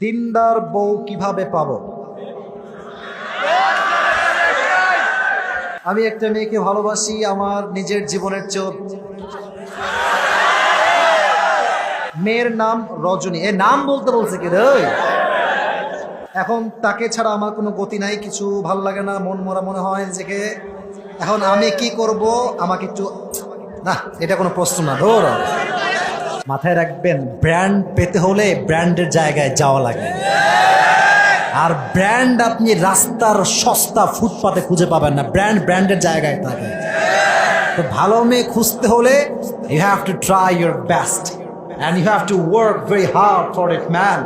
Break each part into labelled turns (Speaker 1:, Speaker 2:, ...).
Speaker 1: দিনদার বউ কীভাবে পাবো? আমি একটা মেয়েকে ভালোবাসি, আমার নিজের জীবনের চোখ। মেয়ের নাম রজনী। এ নাম বলতে বলছে কি রে? এখন তাকে ছাড়া আমার কোনো গতি নাই, কিছু ভালো লাগে না, মন মরা মনে হয় নিজেকে। এখন আমি কি করব? আমাকে একটু না, এটা কোনো প্রশ্ন না, ধর। মাথায় রাখবেন ব্র্যান্ড পেতে হলে ব্র্যান্ডের জায়গায় যাওয়া লাগে। আর ব্র্যান্ড আপনি রাস্তার সস্তা ফুটপাতে খুঁজে পাবেন না ব্র্যান্ড ব্র্যান্ডের জায়গায় থাকে। তো ভালো মেয়ে খুঁজতে হলে you have to try your best and you have to work very hard for it man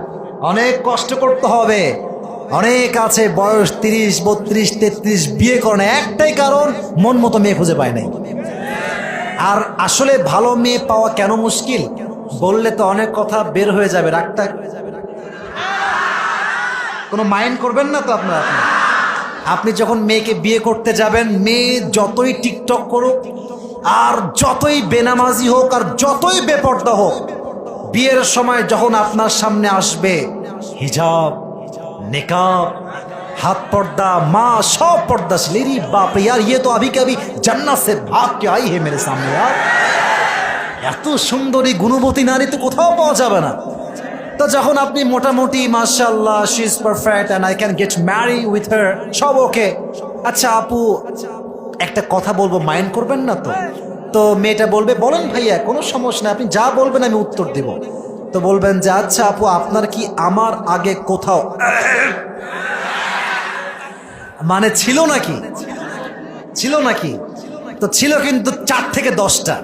Speaker 1: অনেক কষ্ট করতে হবে। অনেক আছে, বয়স তিরিশ, বত্রিশ, তেত্রিশ, বিয়ে করে একটাই কারণ, মন মতো মেয়ে খুঁজে পায় নাই। আর আসলে ভালো মেয়ে পাওয়া কেন মুশকিল? বললে তো অনেক কথা বের হয়ে যাবে, রাগটা কোনো মাইন্ড করবেন না তো আপনার? আপনি যখন মেয়েকে বিয়ে করতে যাবেন, মেয়ে যতই টিকটক করুক, আর যতই বেনামাজি হোক, আর যতই বেপর্দা হোক, বিয়ের সময় যখন আপনার সামনে আসবে, হিজাব, নেকাব, হাত পর্দা, মা, সব পর্দা ছিল বাপ ইয়ার ইয়ে তো আবি কবি জান্নাসের সে ভাগ কে আই হে মেরে সামনে আর এত সুন্দরী গুণবতী নারী তো কোথাও পাওয়া যাবে না। তো যখন আপনি মোটামুটি মার্শাল্লাহ she is perfect and I can get marry with her সব ওকে আচ্ছা আপু, একটা কথা বলব মাইন্ড করবেন না তো? তো মেয়েটা বলবে, বলেন ভাইয়া, কোনো সমস্যা নেই, আপনি যা বলবেন আমি উত্তর দেব। তো বলবেন যে আচ্ছা আপু, আপনার কি আমার আগে কোথাও মানে ছিল নাকি? ছিল নাকি? তো ছিল কিন্তু চার থেকে দশটা।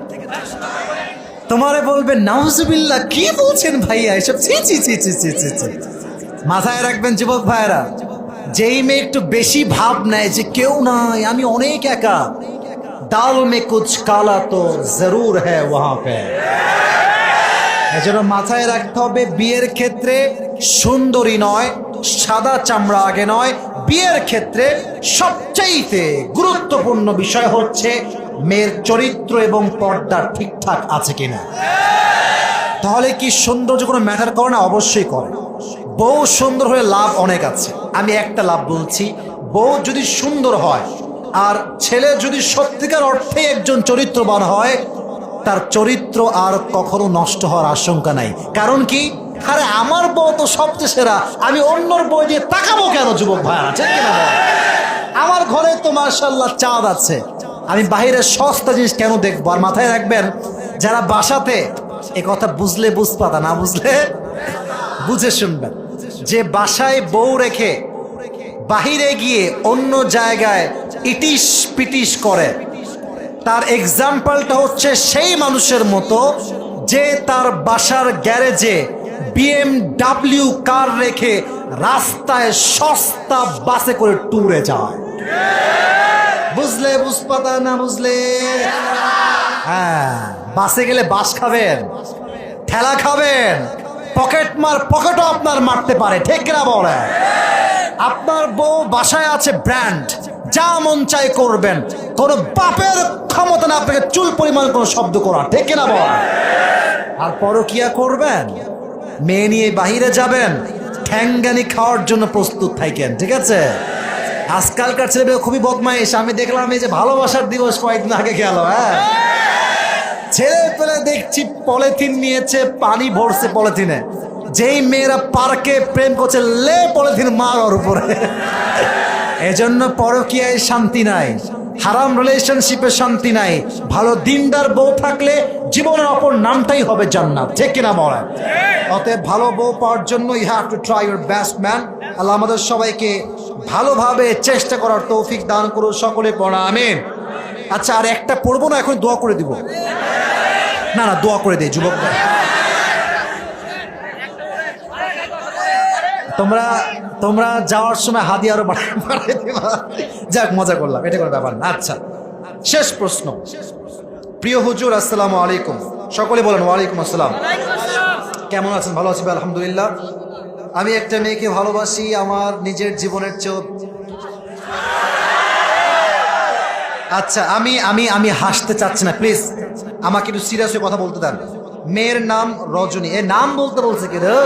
Speaker 1: তোমারে বলবে, নাউজুবিল্লাহ, কি বলছেন ভাইয়া এসব? ছি ছি ছি ছি ছি ছি ছি। মাথায় রাখবেন যুবক ভাইরা যেই মেয়ে একটু বেশি ভাব নেয় যে কেউ নাই, আমি অনেক একা। দাল মে কুছ কালা তো জরুর হ্যাঁ ওয়াহা পে। এজন্য মাথায় রাখতে হবে, বিয়ের ক্ষেত্রে সুন্দরী নয়, সাদা চামড়া আগে নয়। বিয়ের ক্ষেত্রে সবচাইতে গুরুত্বপূর্ণ বিষয় হচ্ছে মেয়ের চরিত্র এবং পর্দা ঠিকঠাক আছে কিনা? তাহলে কি সৌন্দর্য কোনো ম্যাটার করে না? অবশ্যই করে। বউ সুন্দর হয়ে লাভ অনেক আছে। আমি একটা লাভ বলছি, বউ যদি সুন্দর হয় আর ছেলে যদি সত্যিকার অর্থে একজন চরিত্রবান হয়, তার চরিত্র আর কখনো নষ্ট হওয়ার আশঙ্কা নাই। কারণ কি? আরে আমার বউ তো সবচেয়ে সেরা। আমি অন্যর বই দিয়ে তাকাবো কেন, যুবক কিনা আমার ঘরে তো মার্শাল্লাহ চাঁদ আছে। আমি বাইরের সস্তা জিনিস কেন দেখব? আর মাথায় রাখবেন, যারা বাসাতে এ কথা বুঝলে বুঝপাতা না বুঝলে বুঝে শুনবেন। যে বাসায় বউ রেখে বাহিরে গিয়ে অন্য জায়গায় ইটিস পিটিস করে, তার এক্সাম্পলটা হচ্ছে সেই মানুষের মতো যে তার বাসার গ্যারেজে বিএমডাব্লিউ কার রেখে রাস্তায় সস্তা বাসে করে ট্যুরে যায়। বুঝলে বুঝপাতা না বুঝলে? হ্যাঁ বাসে গেলে বাস খাবেন, ঠেলা খাবেন, পকেট মার, পকেটও আপনার মারতে পারে, ঠিক না বলে? আপনার বউ বাসায় আছে ব্র্যান্ড, যা মন চাই করবেন। কোন বাপের ক্ষমতা না আপনাকে চুল পরিমাণ কোনো শব্দ করা ঠিক না বল? আর পরও পরকিয়া করবেন, মেয়ে নিয়ে বাহিরে যাবেন, ঠ্যাঙ্গানি খাওয়ার জন্য প্রস্তুত থাকেন, ঠিক আছে? আজকালকার ছেলেমেয়ে খুবই বদমাইশ। আমি দেখলাম এই যে ভালোবাসার দিবস কয়েকদিন আগে গেল হ্যাঁ? ছেলে পেলে দেখছি পলিথিন নিয়েছে, পানি ভরছে পলিথিনে। যেই মেয়েরা পার্কে প্রেম করছে, লে পলিথিন মার ওর উপরে। এজন্য পরকীয়ায় শান্তি নাই, হারাম রিলেশনশিপে শান্তি নাই। ভালো দিনদার বউ থাকলে জীবনের অপর নামটাই হবে জান্নাত, ঠিক কিনা বলেন অতএব ভালো বউ পাওয়ার জন্য you have to try your best man Allah আমাদের সবাইকে ভালোভাবে চেষ্টা করার তৌফিক দান করুন সকলে পড়া আমিন। আচ্ছা আর একটা পড়ব না এখন দোয়া করে দিব। না না দোয়া করে দেয় যুবক তোমরা তোমরা যাওয়ার সময় হাদি আরও বাড়াই দিবা। যাক মজা করলাম এটা কোনো ব্যাপার না। আচ্ছা শেষ প্রশ্ন। প্রিয় হুজুর আসসালামু আলাইকুম। সকলে বলেন ওয়ালাইকুম আসসালাম। কেমন আছেন? ভালো আছি আলহামদুলিল্লাহ। আমি একটা মেয়েকে ভালোবাসি আমার নিজের জীবনের চেয়েও আচ্ছা আমি আমি আমি হাসতে চাচ্ছি না প্লিজ আমাকে একটু সিরিয়াস হয়ে কথা বলতে দেন। মেয়ের নাম রজনী। এ নাম বলতে বলছে কি রে?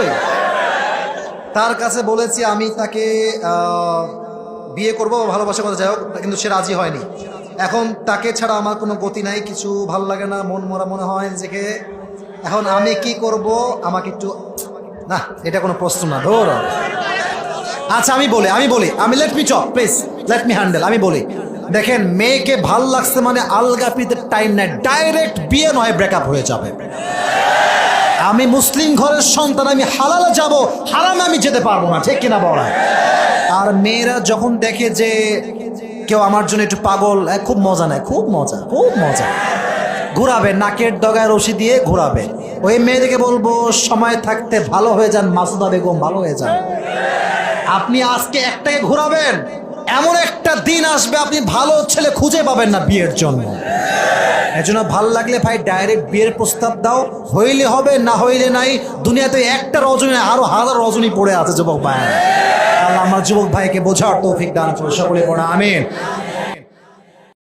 Speaker 1: তার কাছে বলেছি আমি তাকে বিয়ে করব বা ভালোবাসা কথা যাই হোক, কিন্তু সে রাজি হয়নি। এখন তাকে ছাড়া আমার কোনো গতি নাই, কিছু ভালো লাগে না, মন মরা মনে হয় নিজেকে। এখন আমি কি করব? আমাকে একটু না, এটা কোনো প্রশ্ন না, ধর। আচ্ছা আমি বলি আমি বলি, আমি let me check please let me handle আমি বলি। দেখেন, মেয়েকে ভালো লাগছে মানে আলগা পিতে টাইম নেয় ডাইরেক্ট বিয়ে নয় ব্রেকআপ হয়ে যাবে। আমি মুসলিম ঘরের সন্তান, আমি হালালে যাব, হারামে আমি যেতে পারব না, ঠিক কিনা বলা? আর মেয়েরা যখন দেখে যে কেউ আমার জন্য একটু পাগল খুব মজা নেয়, খুব মজা খুব মজা। ঘুরাবে, নাকের ডগায় রশি দিয়ে ঘুরাবে। ওই মেয়েদেরকে বলব, সময় থাকতে ভালো হয়ে যান, মাসুদা বেগম, ভালো হয়ে যান। আপনি আজকে একটাকে ঘোরাবেন, এমন একটা দিন আসবে আপনি ভালো ছেলে খুঁজে পাবেন না বিয়ের জন্য। এজন্য ভালো লাগলে ভাই ডাইরেক্ট বিয়ের প্রস্তাব দাও, হইলে হবে, না হইলে নাই। দুনিয়াতে একটা রজনী আরও হাজার রজনী পড়ে আছে যুবক ভাই। আল্লাহ আমার যুবক ভাইকে বোঝার তৌফিক দান করে সকলে পড়া আমিন।